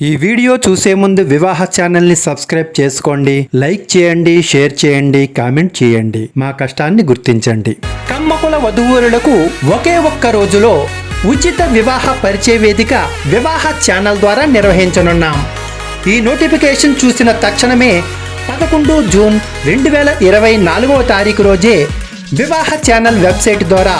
ఈ వీడియో చూసే ముందు వివాహ ఛానల్ని సబ్స్క్రైబ్ చేసుకోండి లైక్ చేయండి షేర్ చేయండి కామెంట్ చేయండి. మా కష్టాన్ని గుర్తించండి. కమ్మకుల వధువులకు ఒకే ఒక్క రోజులో ఉచిత వివాహ పరిచయ వేదిక వివాహ ఛానల్ ద్వారా నిర్వహించనున్నాం. ఈ నోటిఫికేషన్ చూసిన తక్షణమే పదకొండు జూన్ రెండు వేల ఇరవై నాలుగవ తారీఖు రోజే వివాహ ఛానల్ వెబ్సైట్ ద్వారా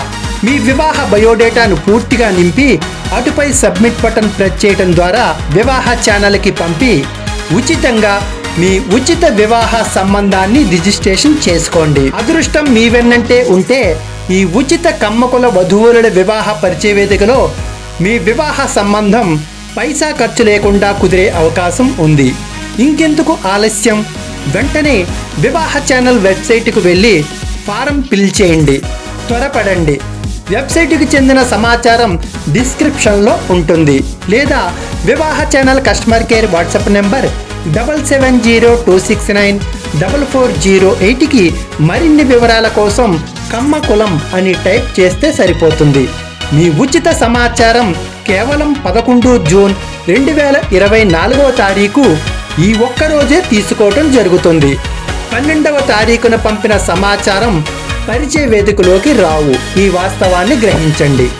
మీ వివాహ బయోడేటాను పూర్తిగా నింపి అటుపై సబ్మిట్ బటన్ ప్రెస్ చేయడం ద్వారా వివాహ ఛానల్కి పంపి ఉచితంగా మీ ఉచిత వివాహ సంబంధాన్ని రిజిస్ట్రేషన్ చేసుకోండి. అదృష్టం మీ వెన్నంటే ఉంటే ఈ ఉచిత కమ్మకుల వధువుల వివాహ పరిచయ వేదికలో మీ వివాహ సంబంధం పైసా ఖర్చు లేకుండా కుదిరే అవకాశం ఉంది. ఇంకెందుకు ఆలస్యం? వెంటనే వివాహ ఛానల్ వెబ్సైట్కు వెళ్ళి ఫారం ఫిల్ చేయండి. త్వరపడండి. వెబ్సైట్కి చెందిన సమాచారం డిస్క్రిప్షన్లో ఉంటుంది. లేదా వివాహ channel customer care WhatsApp number double seven zero two six nine double four zero ఎయిట్కి మరిన్ని వివరాల కోసం కమ్మ కులం అని టైప్ చేస్తే సరిపోతుంది. మీ ఉచిత సమాచారం కేవలం పదకొండు జూన్ రెండు వేల ఇరవై నాలుగవ తారీఖు ఈ ఒక్క రోజే తీసుకోవటం జరుగుతుంది. పన్నెండవ తారీఖున పంపిన సమాచారం పరిచయ వేదికలోకి రావు. ఈ వాస్తవాన్ని గ్రహించండి.